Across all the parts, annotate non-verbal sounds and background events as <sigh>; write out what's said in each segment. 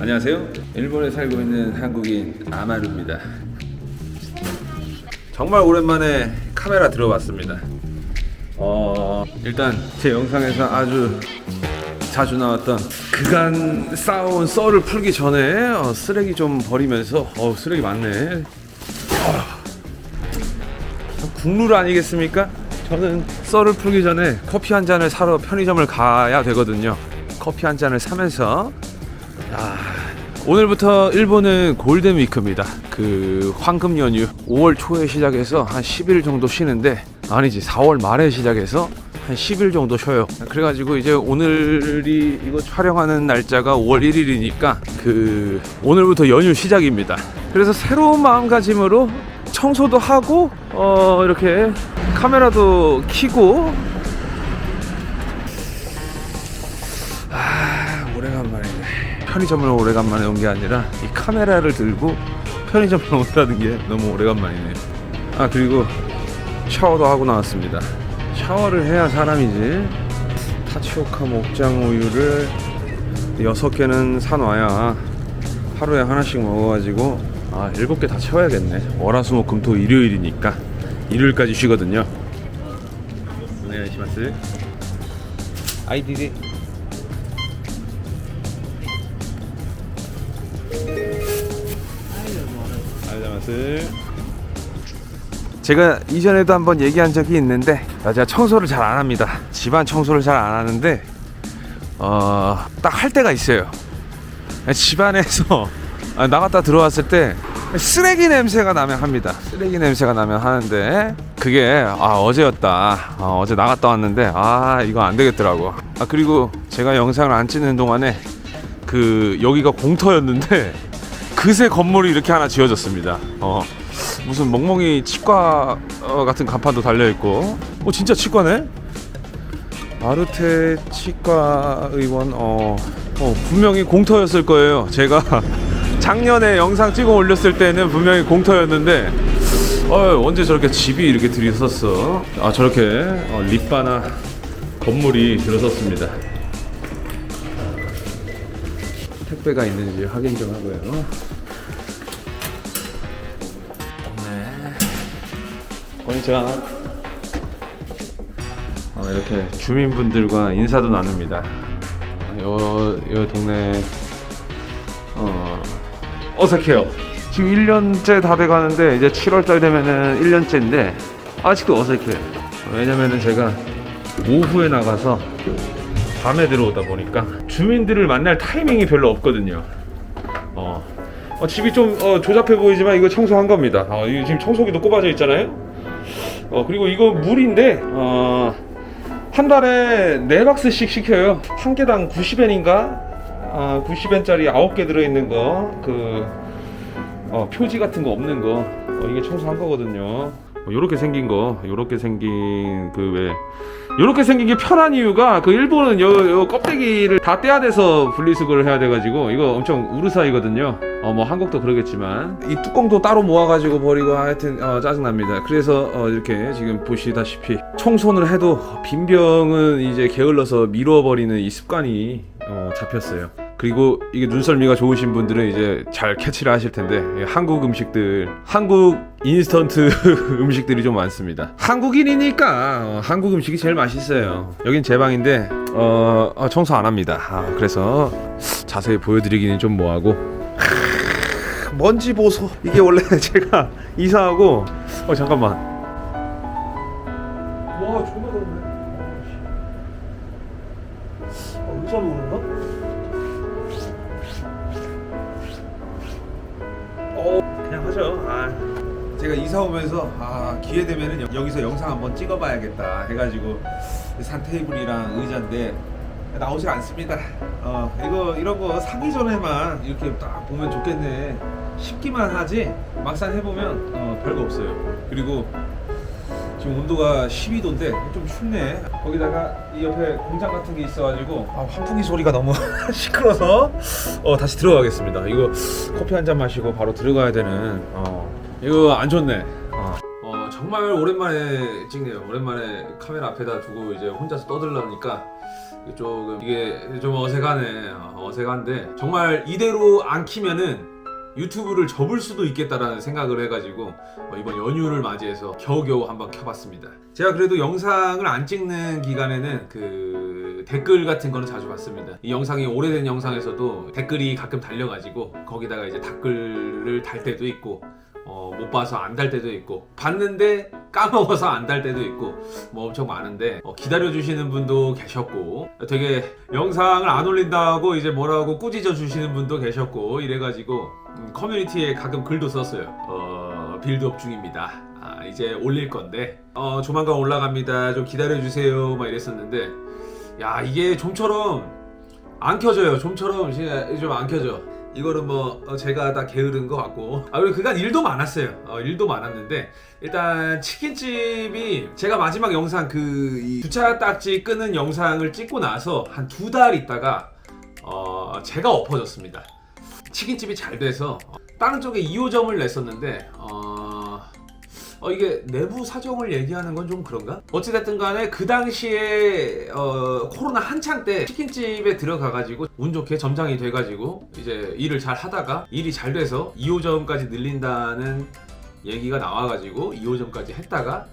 안녕하세요. 일본에 살고 있는 한국인 아마루입니다. 정말 오랜만에 카메라 들어봤습니다. 어, 일단 제 영상에서 아주 자주 나왔던 그간 쌓아온 썰을 풀기 전에 어, 쓰레기 좀 버리면서 어, 쓰레기 많네. 어, 국룰 아니겠습니까? 저는 썰을 풀기 전에 커피 한 잔을 사러 편의점을 가야 되거든요. 커피 한 잔을 사면서 아, 오늘부터 일본은 골든 위크입니다. 그 황금 연휴 5월 초에 시작해서 한 10일 정도 쉬는데 아니지 4월 말에 시작해서 한 10일 정도 쉬어요. 그래가지고 이제 오늘이 이거 촬영하는 날짜가 5월 1일이니까 그 오늘부터 연휴 시작입니다. 그래서 새로운 마음가짐으로 청소도 하고 어 이렇게 카메라도 켜고 편의점을 오래간만에 온 게 아니라 이 카메라를 들고 편의점을 <laughs> 온다는 게 너무 오래간만이네요. 아 그리고 샤워도 하고 나왔습니다. 샤워를 해야 사람이지. 타치오카 목장 우유를 여섯 개는 사놔야 하루에 하나씩 먹어가지고 아 일곱 개다 채워야겠네. 월화수목금토 일요일이니까 일요일까지 쉬거든요. 오네가시마스. 아이디디. 알자마스. 제가 이전에도 한번 얘기한 적이 있는데 아, 제가 청소를 잘 안 합니다. 집안 청소를 잘 안 하는데 어, 딱 할 때가 있어요. 집안에서 <laughs> 아, 나갔다 들어왔을 때 쓰레기 냄새가 나면 합니다. 쓰레기 냄새가 나면 하는데 그게 아 어제였다. 아, 어제 나갔다 왔는데 아 이거 안 되겠더라고. 아 그리고 제가 영상을 안 찍는 동안에 그 여기가 공터였는데 그새 건물이 이렇게 하나 지어졌습니다. 어 무슨 멍멍이 치과 어, 같은 간판도 달려 있고, 어 진짜 치과네? 아르테 치과 의원 어, 어 분명히 공터였을 거예요. 제가 <laughs> 작년에 영상 찍어 올렸을 때는 분명히 공터였는데 어 언제 저렇게 집이 이렇게 들이섰어? 아 저렇게 어, 립바나 건물이 들어섰습니다. 택배가 있는지 확인 좀 하고요. Konnichiwa. 어, 이렇게 주민분들과 인사도 나눕니다. 요, 요 동네 어, 어색해요. 지금 1년째 다 돼가는데 이제 7월달 되면은 1년째인데 아직도 어색해요. 왜냐면은 제가 오후에 나가서 밤에 들어오다 보니까 주민들을 만날 타이밍이 별로 없거든요. 어, 어, 집이 좀 어, 조잡해 보이지만 이거 청소한 겁니다. 어, 이거 지금 청소기도 꼽아져 있잖아요. 어, 그리고 이거 물인데 어, 한 달에 네 박스씩 시켜요. 한 개당 90엔인가? 아, 90엔짜리 9개 들어있는 거, 그 어, 표지 같은 거 없는 거, 어, 이게 청소한 거거든요. 요렇게 생긴 거, 요렇게 생긴 그 왜, 요렇게 생긴 게 편한 이유가 그 일본은 요, 요 껍데기를 다 떼야 돼서 분리수거를 해야 돼가지고 이거 엄청 우르사이거든요. 어, 뭐 한국도 그러겠지만. 이 뚜껑도 따로 모아가지고 버리고 하여튼 어, 짜증납니다. 그래서 어, 이렇게 지금 보시다시피 청소를 해도 빈 병은 이제 게을러서 미뤄버리는 이 습관이 어, 잡혔어요. 그리고 이게 눈썰미가 좋으신 분들은 이제 잘 캐치를 하실 텐데 예, 한국 음식들 한국 인스턴트 <laughs> 음식들이 좀 많습니다. 한국인이니까 어, 한국 음식이 제일 맛있어요. 여긴 제 방인데 어, 어, 청소 안 합니다. 아, 그래서 자세히 보여드리기는 좀 뭐하고 크, 먼지 보소 이게 원래 <laughs> 제가 이사하고 어 잠깐만 와 존나 더럽네 어, 의자로 오는가? 어 그냥 하죠. 아, 제가 이사 오면서 아 기회 되면은 여- 여기서 영상 한번 찍어봐야겠다 해가지고 산 테이블이랑 의자인데 나오질 않습니다. 어 이거 이런 거 사기 전에만 이렇게 딱 보면 좋겠네 싶기만 하지 막상 해보면 어, 별거 없어요. 그리고 지금 온도가 12도인데 좀 춥네. 거기다가 이 옆에 공장 같은 게 있어가지고 아, 환풍기 소리가 너무 <laughs> 시끄러서 어, 다시 들어가겠습니다. 이거 커피 한 잔 마시고 바로 들어가야 되는 어, 이거 안 좋네. 어. 어, 정말 오랜만에 찍네요. 오랜만에 카메라 앞에다 두고 이제 혼자서 떠들려니까 조금 이게 좀 어색하네. 어, 어색한데 정말 이대로 안 키면은 유튜브를 접을 수도 있겠다라는 생각을 해가지고 어, 이번 연휴를 맞이해서 겨우겨우 한번 켜봤습니다. 제가 그래도 영상을 안 찍는 기간에는 그 댓글 같은 거는 자주 봤습니다. 이 영상이 오래된 영상에서도 댓글이 가끔 달려가지고 거기다가 이제 댓글을 달 때도 있고 어, 못 봐서 안 달 때도 있고 봤는데 까먹어서 안 달 때도 있고 뭐 엄청 많은데 어, 기다려 주시는 분도 계셨고 되게 영상을 안 올린다고 이제 뭐라고 꾸짖어 주시는 분도 계셨고 이래가지고 음, 커뮤니티에 가끔 글도 썼어요. 어, 빌드업 중입니다. 아, 이제 올릴 건데 어, 조만간 올라갑니다. 좀 기다려 주세요. 막 이랬었는데 야 이게 좀처럼 안 켜져요. 좀처럼 좀 안 켜져. 이거는 뭐 어, 제가 다 게으른 것 같고 아 그리고 그간 일도 많았어요. 어, 일도 많았는데 일단 치킨집이 제가 마지막 영상 그이 주차 딱지 끄는 영상을 찍고 나서 한 두 달 있다가 어 제가 엎어졌습니다. 치킨집이 잘 돼서 어, 다른 쪽에 2호점을 냈었는데 어, 어 이게 내부 사정을 얘기하는 건 좀 그런가? 어찌됐든 간에 그 당시에 어, 코로나 한창 때 치킨집에 들어가가지고 운 좋게 점장이 돼가지고 이제 일을 잘 하다가 일이 잘 돼서 2호점까지 늘린다는 얘기가 나와가지고 2호점까지 했다가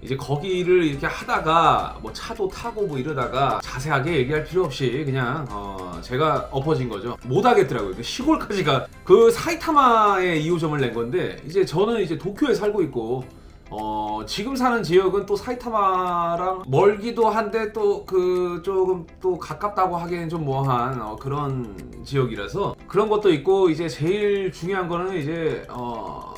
이제 거기를 이렇게 하다가 뭐 차도 타고 뭐 이러다가 자세하게 얘기할 필요 없이 그냥 어 제가 엎어진 거죠. 못 하겠더라고요. 그 시골까지가 그 사이타마에 2호점을 낸 건데 이제 저는 이제 도쿄에 살고 있고 어 지금 사는 지역은 또 사이타마랑 멀기도 한데 또 그 조금 또 가깝다고 하기엔 좀 뭐한 어, 그런 지역이라서 그런 것도 있고 이제 제일 중요한 거는 이제 어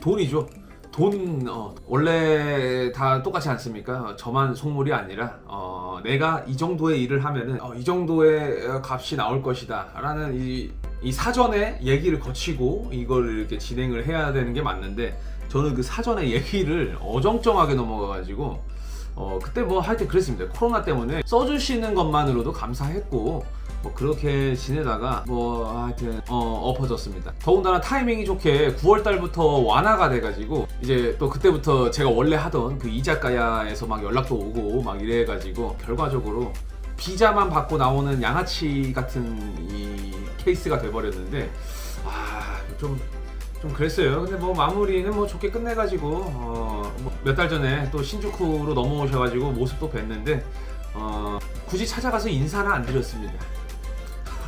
돈이죠. 돈 어, 원래 다 똑같지 않습니까? 어, 저만 속물이 아니라 어, 내가 이 정도의 일을 하면은 어, 이 정도의 어, 값이 나올 것이다라는 이, 이 사전에 얘기를 거치고 이걸 이렇게 진행을 해야 되는 게 맞는데 저는 그 사전에 얘기를 어정쩡하게 넘어가가지고 어, 그때 뭐 하여튼 그랬습니다. 코로나 때문에 써주시는 것만으로도 감사했고 뭐 그렇게 지내다가 뭐 하여튼 어, 엎어졌습니다. 더군다나 타이밍이 좋게 9월 달부터 완화가 돼가지고 이제 또 그때부터 제가 원래 하던 그 이자카야에서 막 연락도 오고 막 이래가지고 결과적으로 비자만 받고 나오는 양아치 같은 이 케이스가 돼버렸는데 아 좀 좀 그랬어요. 근데 뭐 마무리는 뭐 좋게 끝내가지고 어, 뭐몇달 전에 또 신주쿠로 넘어오셔가지고 모습도 뵀는데 어, 굳이 찾아가서 인사는 안 드렸습니다.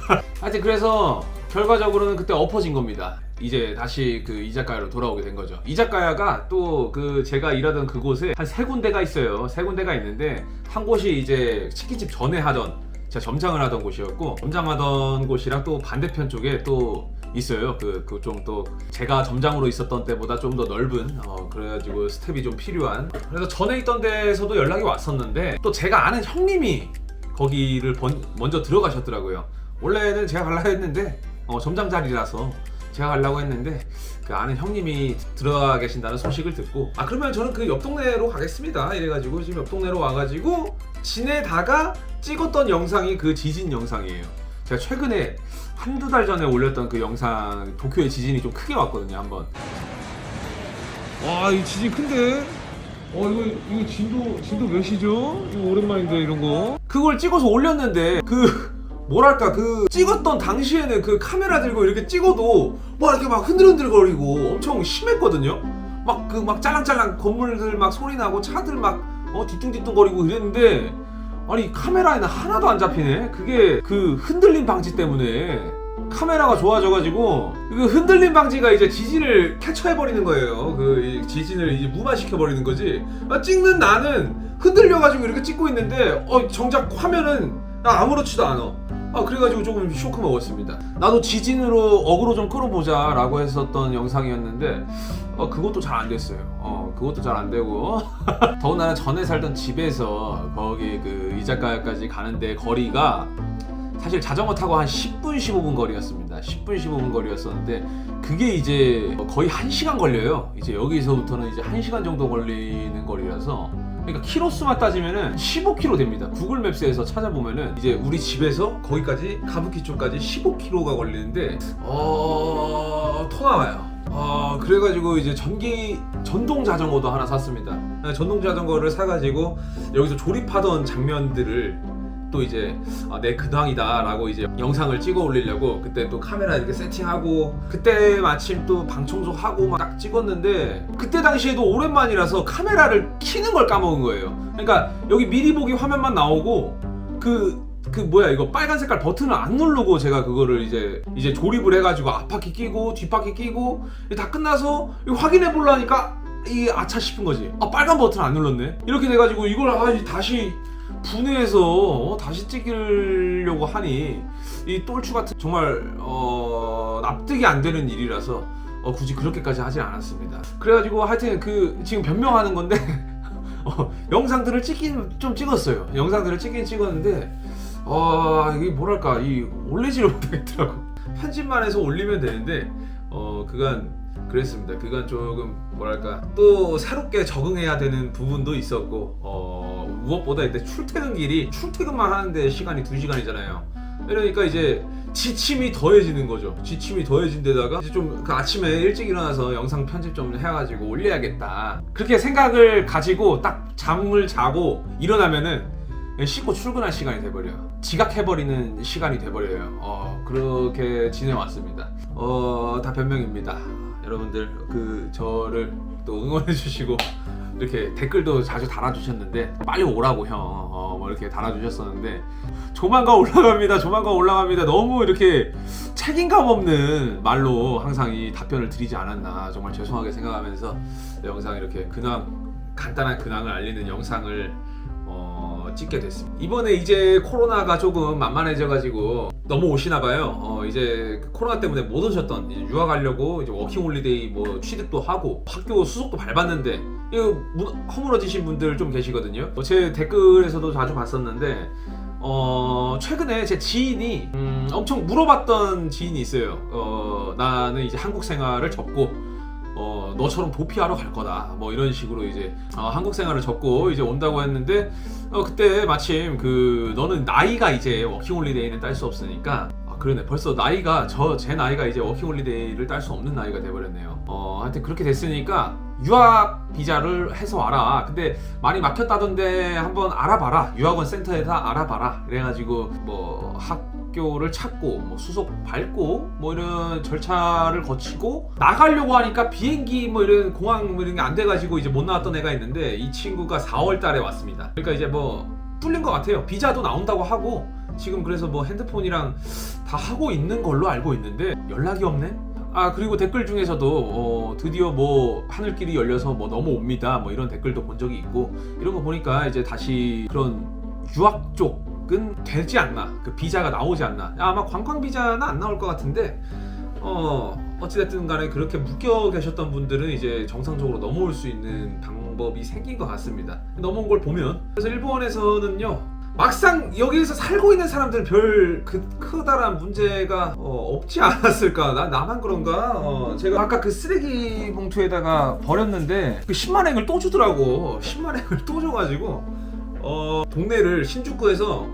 <laughs> 하여튼 그래서 결과적으로는 그때 엎어진 겁니다. 이제 다시 그 이자카야로 돌아오게 된 거죠. 이자카야가 또 그 제가 일하던 그곳에 한 세 군데가 있어요. 세 군데가 있는데 한 곳이 이제 치킨집 전에 하던 제가 점장을 하던 곳이었고 점장하던 곳이랑 또 반대편 쪽에 또 있어요. 그 그 좀 또 제가 점장으로 있었던 때보다 좀 더 넓은 어 그래가지고 스텝이 좀 필요한. 그래서 전에 있던 데에서도 연락이 왔었는데 또 제가 아는 형님이 거기를 번- 먼저 들어가셨더라고요. 원래는 제가 가려고 했는데 어, 점장 자리라서 제가 가려고 했는데 그 아는 형님이 들어가 계신다는 소식을 듣고 아 그러면 저는 그 옆 동네로 가겠습니다 이래가지고 지금 옆 동네로 와가지고 지내다가 찍었던 영상이 그 지진 영상이에요 제가 최근에 한두 달 전에 올렸던 그 영상 도쿄의 지진이 좀 크게 왔거든요 한번 와이 지진 큰데 어 이거 이거 진도 진도 몇이죠? 이거 오랜만인데 이런 거. 그걸 찍어서 올렸는데 그 뭐랄까 그 찍었던 당시에는 그 카메라 들고 이렇게 찍어도 막 이렇게 막 흔들흔들거리고 엄청 심했거든요. 막 그막 짤랑짤랑 건물들 막 소리 나고 차들 막 어 뒤뚱뒤뚱거리고 이랬는데 아니 카메라에는 하나도 안 잡히네. 그게 그 흔들림 방지 때문에 카메라가 좋아져가지고 그 흔들림 방지가 이제 지진을 캐쳐해버리는 거예요. 그이 지진을 이제 무마시켜버리는 거지. 아, 찍는 나는 흔들려가지고 이렇게 찍고 있는데 어 정작 화면은 아, 아무렇지도 않아. 아 그래가지고 조금 쇼크 먹었습니다. 나도 지진으로 어그로 좀 끌어보자라고 했었던 영상이었는데 어 그것도 잘 안 됐어요. 어 그것도 잘 안 되고 <laughs> 더군다나 전에 살던 집에서 거기 그 이자카야까지 가는데 거리가 사실 자전거 타고 한 10분 15분 거리였습니다. 10분 15분 거리였었는데 그게 이제 거의 1시간 걸려요. 이제 여기서부터는 이제 1시간 정도 걸리는 거리라서 그러니까 키로수만 따지면은 15km 됩니다. 구글 맵스에서 찾아보면은 이제 우리 집에서 거기까지 가부키 쪽까지 15km가 걸리는데 어... 토 나와요. 어, 그래가지고 이제 전기 전동 자전거도 하나 샀습니다. 전동 자전거를 사가지고 여기서 조립하던 장면들을 또 이제 아, 내 근황이다라고 이제 영상을 찍어 올리려고 그때 또 카메라 이렇게 세팅하고 그때 마침 또 방 청소하고 막 딱 찍었는데 그때 당시에도 오랜만이라서 카메라를 키는 걸 까먹은 거예요. 그러니까 여기 미리 보기 화면만 나오고 그그 뭐야 이거 빨간 색깔 버튼을 안 누르고 제가 그거를 이제 이제 조립을 해가지고 앞바퀴 끼고 뒷바퀴 끼고 다 끝나서 확인해 보려니까 이 아차 싶은 거지. 아 빨간 버튼 안 눌렀네. 이렇게 돼가지고 이걸 아, 다시 분해해서 어, 다시 찍으려고 하니 이 똘추 같은 정말 어, 납득이 안 되는 일이라서 어, 굳이 그렇게까지 하진 않았습니다. 그래가지고 하여튼 그 지금 변명하는 건데 <laughs> 어, 영상들을 찍긴 좀 찍었어요. 영상들을 찍긴 찍었는데 어, 이게 뭐랄까 이 올리지를 <laughs> 못하겠더라고. 편집만 해서 올리면 되는데 어 그간 그랬습니다. 그간 조금 뭐랄까 또 새롭게 적응해야 되는 부분도 있었고 어 무엇보다 이때 출퇴근 길이 출퇴근만 하는데 시간이 2 시간이잖아요. 이러니까 이제 지침이 더해지는 거죠. 지침이 더해진 데다가 이제 좀 그 아침에 일찍 일어나서 영상 편집 좀 해가지고 올려야겠다. 그렇게 생각을 가지고 딱 잠을 자고 일어나면은 씻고 출근할 시간이 돼버려. 지각해버리는 시간이 돼버려요. 어, 그렇게 지내왔습니다. 어, 다 변명입니다. 여러분들 그 저를 또 응원해주시고 이렇게 댓글도 자주 달아주셨는데 빨리 오라고 형, 어, 뭐 이렇게 달아주셨었는데 조만간 올라갑니다. 조만간 올라갑니다. 너무 이렇게 책임감 없는 말로 항상 이 답변을 드리지 않았나 정말 죄송하게 생각하면서 영상 이렇게 근황 간단한 근황을 알리는 영상을 어, 찍게 됐습니다. 이번에 이제 코로나가 조금 만만해져가지고 너무 오시나 봐요. 어, 이제 그 코로나 때문에 못 오셨던 이제 유학 가려고 이제 워킹 홀리데이 뭐 취득도 하고 학교 수속도 밟았는데 이거 무- 허물어지신 분들 좀 계시거든요. 어, 제 댓글에서도 자주 봤었는데 어, 최근에 제 지인이 음, 엄청 물어봤던 지인이 있어요. 어, 나는 이제 한국 생활을 접고 어, 너처럼 도피하러 갈 거다. 뭐 이런 식으로 이제 어, 한국 생활을 접고 이제 온다고 했는데 어, 그때 마침 그 너는 나이가 이제 워킹홀리데이는 딸 수 없으니까 아 그러네 벌써 나이가 저 제 나이가 이제 워킹홀리데이를 딸 수 없는 나이가 돼버렸네요. 어 하여튼 그렇게 됐으니까 유학 비자를 해서 와라. 근데 많이 막혔다던데 한번 알아봐라. 유학원 센터에다 알아봐라. 그래가지고 뭐 학 교를 찾고 뭐 수속 밟고 뭐 이런 절차를 거치고 나가려고 하니까 비행기 뭐 이런 공항 뭐 이런 게 안 돼가지고 이제 못 나왔던 애가 있는데 이 친구가 4월달에 왔습니다. 그러니까 이제 뭐 뚫린 것 같아요. 비자도 나온다고 하고 지금 그래서 뭐 핸드폰이랑 다 하고 있는 걸로 알고 있는데 연락이 없네. 아 그리고 댓글 중에서도 어, 드디어 뭐 하늘길이 열려서 뭐 넘어옵니다 뭐 이런 댓글도 본 적이 있고 이런 거 보니까 이제 다시 그런 유학 쪽 은 되지 않나 그 비자가 나오지 않나 아마 관광 비자는 안 나올 것 같은데 어 어찌됐든 간에 그렇게 묶여 계셨던 분들은 이제 정상적으로 넘어올 수 있는 방법이 생긴 것 같습니다 넘어온 걸 보면 그래서 일본에서는요 막상 여기에서 살고 있는 사람들은 별 그 크다란 문제가 어, 없지 않았을까? 나 나만 그런가? 어, 제가 아까 그 쓰레기 봉투에다가 버렸는데 그 10만 행을 또 주더라고. 10만 행을 또 줘가지고 어, 동네를 신주쿠에서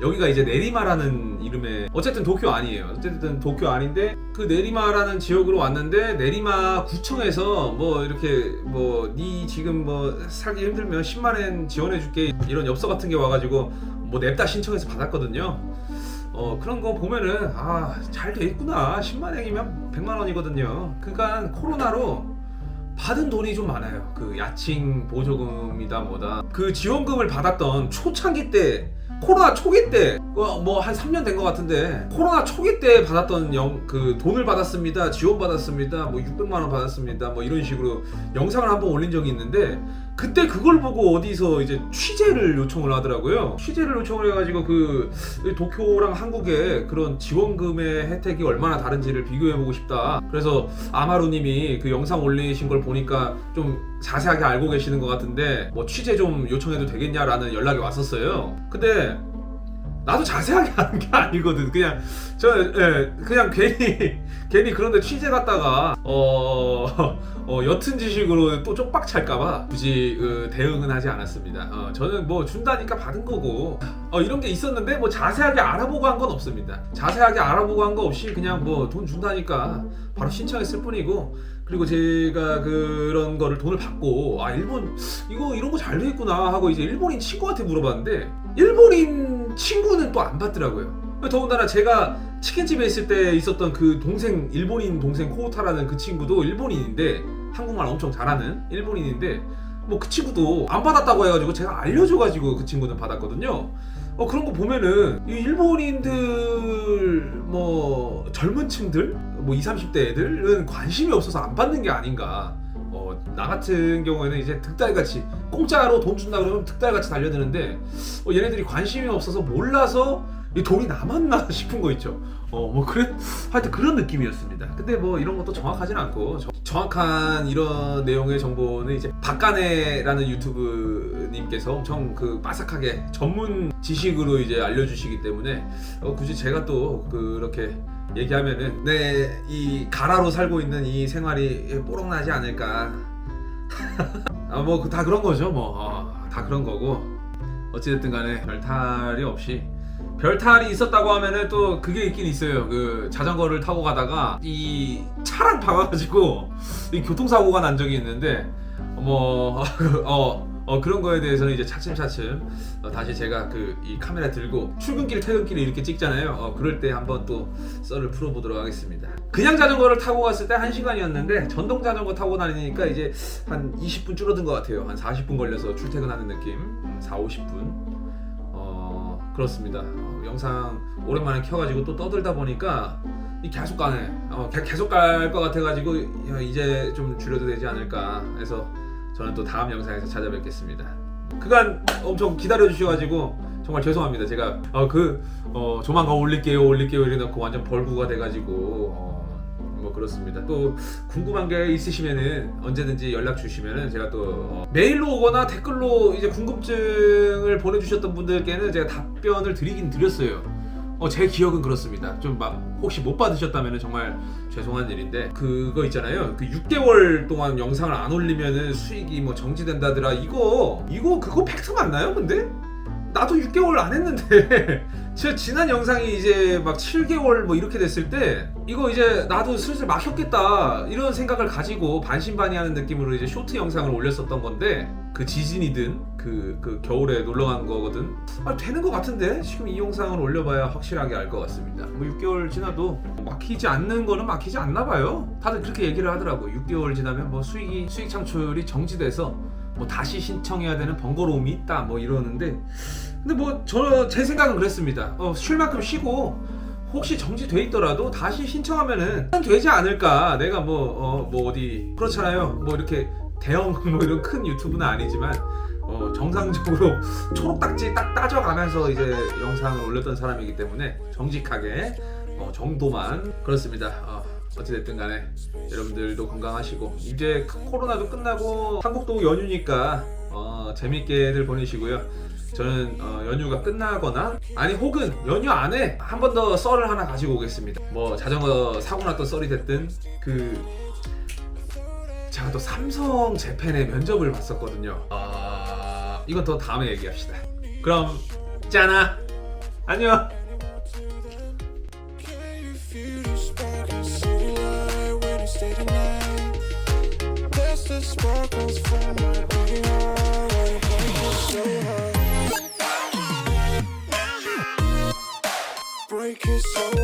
여기가 이제 내리마라는 이름의 어쨌든 도쿄 아니에요. 어쨌든 도쿄 아닌데 그 내리마라는 지역으로 왔는데 내리마 구청에서 뭐 이렇게 뭐네 지금 뭐 살기 힘들면 10만 엔 지원해 줄게 이런 엽서 같은 게 와가지고 뭐 냅다 신청해서 받았거든요. 어 그런 거 보면은 아 잘 돼 있구나 10만 엔이면 100만 원이거든요. 그러니까 코로나로 받은 돈이 좀 많아요. 그 야칭 보조금이다 뭐다. 그 지원금을 받았던 초창기 때 코로나 초기 때 뭐 한 3년 된 것 같은데 코로나 초기 때 받았던 영, 그 돈을 받았습니다. 지원 받았습니다. 뭐 600만 원 받았습니다. 뭐 이런 식으로 영상을 한번 올린 적이 있는데 그때 그걸 보고 어디서 이제 취재를 요청을 하더라고요. 취재를 요청을 해가지고 그 도쿄랑 한국의 그런 지원금의 혜택이 얼마나 다른지를 비교해보고 싶다. 그래서 아마루님이 그 영상 올리신 걸 보니까 좀 자세하게 알고 계시는 것 같은데 뭐 취재 좀 요청해도 되겠냐라는 연락이 왔었어요. 근데 나도 자세하게 <laughs> 하는 게 아니거든. 그냥 저 예, 그냥 괜히 <laughs> 괜히 그런데 취재 갔다가 어, 어 옅은 지식으로 또 쪽박 찰까봐 굳이 그, 대응은 하지 않았습니다. 어, 저는 뭐 준다니까 받은 거고 어, 이런 게 있었는데 뭐 자세하게 알아보고 한 건 없습니다. 자세하게 알아보고 한 거 없이 그냥 뭐 돈 준다니까 바로 신청했을 뿐이고 그리고 제가 그런 거를 돈을 받고 아 일본 이거 이런 거 잘 돼 있구나 하고 이제 일본인 친구한테 물어봤는데 일본인 친구는 또 안 받더라고요. 더군다나 제가 치킨집에 있을 때 있었던 그 동생 일본인 동생 코우타라는 그 친구도 일본인인데 한국말 엄청 잘하는 일본인인데 뭐 그 친구도 안 받았다고 해가지고 제가 알려줘가지고 그 친구는 받았거든요. 어 그런 거 보면은 이 일본인들 뭐 젊은 층들 뭐 20, 30대 애들은 관심이 없어서 안 받는 게 아닌가. 어, 나 같은 경우에는 이제 득달같이 공짜로 돈 준다 그러면 득달같이 달려드는데 어, 얘네들이 관심이 없어서 몰라서 이 돈이 남았나 <laughs> 싶은 거 있죠. 어, 뭐 그래 하여튼 그런 느낌이었습니다. 근데 뭐 이런 것도 정확하진 않고 저- 정확한 이런 내용의 정보는 이제 박간혜라는 유튜브님께서 엄청 그 빠삭하게 전문 지식으로 이제 알려주시기 때문에 어, 굳이 제가 또 그렇게 얘기하면은 내 이 가라로 살고 있는 이 생활이 뽀록나지 않을까. <laughs> 아뭐 다 그런 거죠 뭐 다 그런 거고 어찌됐든 간에 별 탈이 없이 별탈이 있었다고 하면은 또 그게 있긴 있어요. 그 자전거를 타고 가다가 이 차랑 박아가지고 이 교통사고가 난 적이 있는데 뭐 <laughs> 어, 어, 그런 거에 대해서는 이제 차츰차츰 어, 다시 제가 그 이 카메라 들고 출근길 퇴근길에 이렇게 찍잖아요. 어, 그럴 때 한번 또 썰을 풀어보도록 하겠습니다. 그냥 자전거를 타고 갔을 때 1시간이었는데 전동 자전거 타고 다니니까 이제 한 20분 줄어든 것 같아요. 한 40분 걸려서 출퇴근하는 느낌. 음, 4, 50분. 어, 그렇습니다. 어, 영상 오랜만에 켜가지고 또 떠들다 보니까 이 계속 가네. 어, 개- 계속 갈 것 같아가지고 야, 이제 좀 줄여도 되지 않을까 해서 저는 또 다음 영상에서 찾아뵙겠습니다. 그간 엄청 기다려 주셔가지고 정말 죄송합니다. 제가 어, 그 어, 조만간 올릴게요, 올릴게요 이래놓고 완전 벌구가 돼가지고 어, 뭐 그렇습니다. 또 궁금한 게 있으시면은 언제든지 연락 주시면은 제가 또 어, 메일로 오거나 댓글로 이제 궁금증을 보내주셨던 분들께는 제가 답변을 드리긴 드렸어요. 어, 제 기억은 그렇습니다. 좀 막 혹시 못 받으셨다면 정말 죄송한 일인데 그거 있잖아요. 그 6개월 동안 영상을 안 올리면은 수익이 뭐 정지된다더라. 이거 이거 그거 팩트 맞나요? 근데 나도 6개월 안 했는데. <laughs> 제 지난 영상이 이제 막 7개월 뭐 이렇게 됐을 때 이거 이제 나도 슬슬 막혔겠다 이런 생각을 가지고 반신반의하는 느낌으로 이제 쇼트 영상을 올렸었던 건데 그 지진이든 그, 그 겨울에 놀러 간 거거든. 아 되는 것 같은데? 지금 이 영상을 올려봐야 확실하게 알 것 같습니다. 뭐 6개월 지나도 막히지 않는 거는 막히지 않나 봐요. 다들 그렇게 얘기를 하더라고 6개월 지나면 뭐 수익이 수익 창출이 정지돼서 뭐 다시 신청해야 되는 번거로움이 있다 뭐 이러는데 근데 뭐 저 제 생각은 그랬습니다. 어, 쉴 만큼 쉬고 혹시 정지돼 있더라도 다시 신청하면은 되지 않을까. 내가 뭐 어, 뭐 어디 그렇잖아요. 뭐 이렇게 대형 <laughs> 뭐 이런 큰 유튜브는 아니지만 어, 정상적으로 <laughs> 초록딱지 딱 따져가면서 이제 영상을 올렸던 사람이기 때문에 정직하게 어, 정도만 그렇습니다. 어, 어찌됐든 간에 여러분들도 건강하시고 이제 코로나도 끝나고 한국도 연휴니까 어, 재밌게들 보내시고요. 저는 어, 연휴가 끝나거나 아니 혹은 연휴 안에 한 번 더 썰을 하나 가지고 오겠습니다. 뭐 자전거 사고 났던 썰이 됐든 그 제가 또 삼성 재팬의 면접을 봤었거든요. 아 이건 더 다음에 얘기합시다. 그럼 짠아 안녕. Sparkles from my heart. so